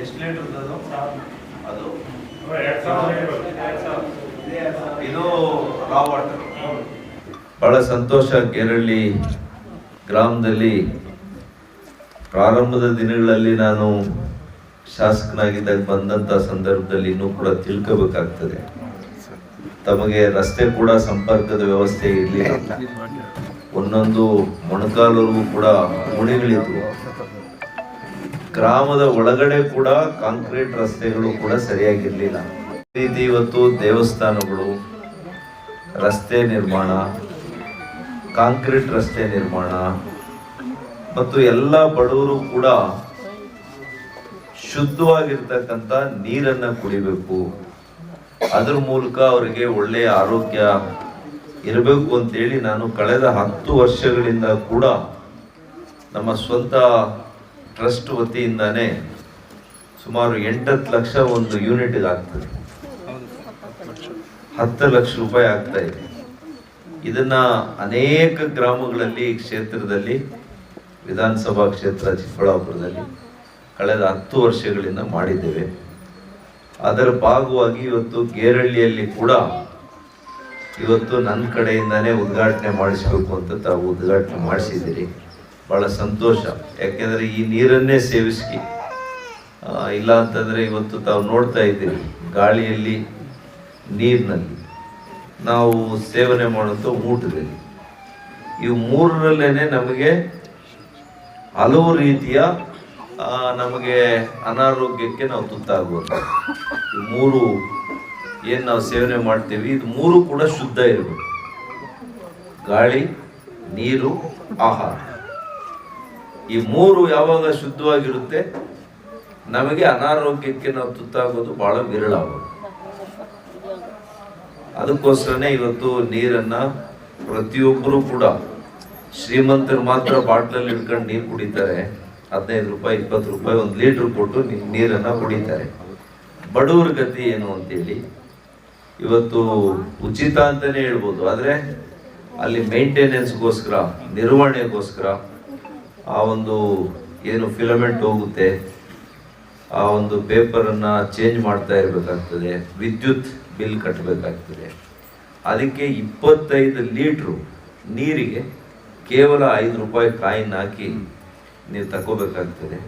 ಎಷ್ಟು ಲೀಟರ್ ಅದು? ಅದು? ಇದು ರಾ ವಾಟರ್ ಬಹಳ ಸಂತೋಷ ಕೇರಳಿ ಗ್ರಾಮದಲ್ಲಿ. ಪ್ರಾರಂಭದ ದಿನಗಳಲ್ಲಿ ನಾನು ಶಾಸಕನಾಗಿದ್ದಾಗ ಬಂದಂತ ಸಂದರ್ಭದಲ್ಲಿ ಇನ್ನೂ ಕೂಡ ತಿಳ್ಕೋಬೇಕಾಗ್ತದೆ. ತಮಗೆ ರಸ್ತೆ ಕೂಡ ಸಂಪರ್ಕದ ವ್ಯವಸ್ಥೆ ಇರಲಿಲ್ಲ. ಒಂದೊಂದು ಮೊಣಕಾಲವರೆಗೂ ಕೂಡ ಮುಣಿಗಳಿದ್ವು ಗ್ರಾಮದ ಒಳಗಡೆ ಕೂಡ ಕಾಂಕ್ರೀಟ್ ರಸ್ತೆಗಳು ಕೂಡ ಸರಿಯಾಗಿರ್ಲಿಲ್ಲ. ರೀತಿ ಇವತ್ತು ದೇವಸ್ಥಾನಗಳು, ರಸ್ತೆ ನಿರ್ಮಾಣ, ಕಾಂಕ್ರೀಟ್ ರಸ್ತೆ ನಿರ್ಮಾಣ, ಮತ್ತು ಎಲ್ಲ ಬಡವರು ಕೂಡ ಶುದ್ಧವಾಗಿರ್ತಕ್ಕಂಥ ನೀರನ್ನ ಕುಡಿಬೇಕು. ಅದ್ರ ಮೂಲಕ ಅವರಿಗೆ ಒಳ್ಳೆಯ ಆರೋಗ್ಯ ಇರಬೇಕು ಅಂತೇಳಿ ನಾನು ಕಳೆದ ಹತ್ತು ವರ್ಷಗಳಿಂದ ಕೂಡ ನಮ್ಮ ಸ್ವಂತ ಟ್ರಸ್ಟ್ ವತಿಯಿಂದಾನೇ ಸುಮಾರು ಎಂಟತ್ತು ಲಕ್ಷ ಒಂದು ಯೂನಿಟ್ಗೆ ಆಗ್ತದೆ ಹತ್ತು ಲಕ್ಷ ರೂಪಾಯಿ ಆಗ್ತಾ ಇದೆ. ಇದನ್ನ ಅನೇಕ ಗ್ರಾಮಗಳಲ್ಲಿ, ಕ್ಷೇತ್ರದಲ್ಲಿ, ವಿಧಾನಸಭಾ ಕ್ಷೇತ್ರ ಚಿಕ್ಕಬಳ್ಳಾಪುರದಲ್ಲಿ ಕಳೆದ ಹತ್ತು ವರ್ಷಗಳಿಂದ ಮಾಡಿದ್ದೇವೆ. ಅದರ ಭಾಗವಾಗಿ ಇವತ್ತು ಗೇರಳ್ಳಿಯಲ್ಲಿ ಕೂಡ ಇವತ್ತು ನನ್ನ ಕಡೆಯಿಂದಾನೇ ಉದ್ಘಾಟನೆ ಮಾಡಿಸ್ಬೇಕು ಅಂತ ತಾವು ಉದ್ಘಾಟನೆ ಮಾಡಿಸಿದ್ದೀರಿ. ಬಹಳ ಸಂತೋಷ. ಯಾಕೆಂದರೆ ಈ ನೀರನ್ನೇ ಸೇವಿಸಿ ಇಲ್ಲ ಅಂತಂದರೆ ಇವತ್ತು ತಾವು ನೋಡ್ತಾ ಇದ್ದೀರಿ ಗಾಳಿಯಲ್ಲಿ, ನೀರಿನಲ್ಲಿ. ನಾವು ಸೇವನೆ ಮಾಡುವಂಥ ಊಟದಲ್ಲಿ. ಇವು ಮೂರರಲ್ಲೇ ನಮಗೆ ಹಲವು ರೀತಿಯ ನಮಗೆ ಅನಾರೋಗ್ಯಕ್ಕೆ ನಾವು ತುತ್ತಾಗಬಹುದು ಮೂರು ಏನು ನಾವು ಸೇವನೆ ಮಾಡ್ತೀವಿ, ಇದು ಮೂರು ಕೂಡ ಶುದ್ಧ ಇರಬೇಕು. ಗಾಳಿ, ನೀರು, ಆಹಾರ. ಈ ಮೂರು ಯಾವಾಗ ಶುದ್ಧವಾಗಿರುತ್ತೆ, ನಮಗೆ ಅನಾರೋಗ್ಯಕ್ಕೆ ನಾವು ತುತ್ತಾಗೋದು ಬಹಳ ವಿರಳ ಅದಕ್ಕೋಸ್ಕರನೇ ಇವತ್ತು ನೀರನ್ನ ಪ್ರತಿಯೊಬ್ಬರು ಕೂಡ ಶ್ರೀಮಂತರು ಮಾತ್ರ ಬಾಟ್ಲಲ್ಲಿ ಇಟ್ಕೊಂಡು ನೀರು ಕುಡಿತಾರೆ. ಹದಿನೈದು ರೂಪಾಯಿ, ಇಪ್ಪತ್ತು ರೂಪಾಯಿ ಒಂದು ಲೀಟ್ರ್ ಕೊಟ್ಟು ನೀ- ನೀರನ್ನ ಕುಡಿತಾರೆ. ಬಡವರ ಗತಿ ಏನು ಅಂತೇಳಿ, ಇವತ್ತು ಉಚಿತ ಅಂತಾನೆ ಹೇಳ್ಬೋದು, ಆದ್ರೆ ಅಲ್ಲಿ ಮೇಂಟೆನೆನ್ಸ್ಗೋಸ್ಕರ, ನಿರ್ವಹಣೆಗೋಸ್ಕರ ಆ ಒಂದು ಏನು ಫಿಲಮೆಂಟ್ ಹೋಗುತ್ತೆ, ಆ ಒಂದು ಪೇಪರನ್ನು ಚೇಂಜ್ ಮಾಡ್ತಾ ಇರಬೇಕಾಗ್ತದೆ, ವಿದ್ಯುತ್ ಬಿಲ್ ಕಟ್ಟಬೇಕಾಗ್ತದೆ ಅದಕ್ಕೆ ಇಪ್ಪತ್ತೈದು ಲೀಟ್ರು ನೀರಿಗೆ ಕೇವಲ ಐದು ರೂಪಾಯಿ ಕಾಯಿನ್ ಹಾಕಿ ನೀವು ತಗೋಬೇಕಾಗ್ತದೆ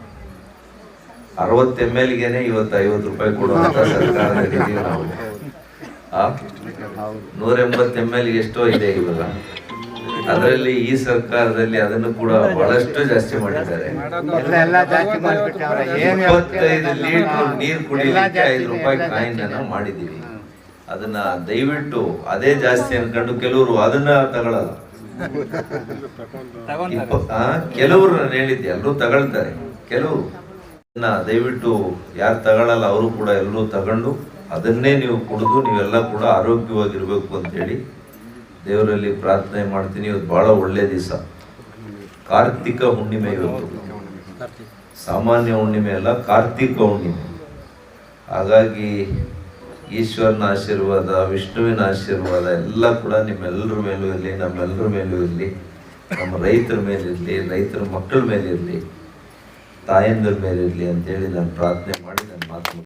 ಅರವತ್ತು ಎಂ ಎಲ್ಗೆನೆ ಇವತ್ತು ಐವತ್ತು ರೂಪಾಯಿ ಕೊಡುವಂತ ಸರ್ಕಾರದಲ್ಲಿ ನಾವು? ನೂರ ಎಂಬತ್ತು ಎಂ ಎಲ್ ಎಷ್ಟೋ ಇದೆ ಇವಾಗ. ಅದರಲ್ಲಿ ಈ ಸರ್ಕಾರದಲ್ಲಿ ಅದನ್ನು ಕೂಡ ಬಹಳಷ್ಟು ಜಾಸ್ತಿ ಮಾಡಿದ್ದಾರೆ. ಇಪ್ಪತ್ತೈದು ಲೀಟರ್ ನೀರು ಕುಡಿಯಲಿಕ್ಕೆ ಐದು ರೂಪಾಯಿ ಕಾಯಿನ್ ಮಾಡಿದೀವಿ ಅದನ್ನ ದಯವಿಟ್ಟು ಅದೇ ಜಾಸ್ತಿ ಅನ್ಕೊಂಡು ಕೆಲವರು ಅದನ್ನ ಆ, ಕೆಲವರು ನಾನು ಹೇಳಿದ್ದೆ ಎಲ್ಲರೂ ತಗೊಳ್ತಾರೆ. ಕೆಲವರು. ದಯವಿಟ್ಟು ಯಾರು ತಗೊಳ್ಳಲ್ಲ ಅವರು ಕೂಡ ಎಲ್ಲರೂ ತಗೊಂಡು ಅದನ್ನೇ ನೀವು ಕುಡಿದು ನೀವೆಲ್ಲ ಕೂಡ ಆರೋಗ್ಯವಾಗಿರ್ಬೇಕು ಅಂತೇಳಿ ದೇವರಲ್ಲಿ ಪ್ರಾರ್ಥನೆ ಮಾಡ್ತೀನಿ. ಇವತ್ತು ಬಹಳ ಒಳ್ಳೆ ದಿವಸ. ಕಾರ್ತಿಕ ಹುಣ್ಣಿಮೆ ಇವತ್ತು. ಸಾಮಾನ್ಯ ಹುಣ್ಣಿಮೆ ಅಲ್ಲ ಕಾರ್ತಿಕ ಹುಣ್ಣಿಮೆ. ಹಾಗಾಗಿ ಈಶ್ವರನ ಆಶೀರ್ವಾದ, ವಿಷ್ಣುವಿನ ಆಶೀರ್ವಾದ ಎಲ್ಲ ಕೂಡ ನಿಮ್ಮೆಲ್ಲರ ಮೇಲೂ ಇರಲಿ, ನಮ್ಮೆಲ್ಲರ ಮೇಲೂ ಇರಲಿ. ನಮ್ಮ ರೈತರ ಮೇಲಿರಲಿ ರೈತರ ಮಕ್ಕಳ ಮೇಲಿರಲಿ ತಾಯಂದ್ರ ಮೇಲಿರಲಿ ಅಂತೇಳಿ ನಾನು ಪ್ರಾರ್ಥನೆ ಮಾಡಿ, ನನ್ನ ಮಾತು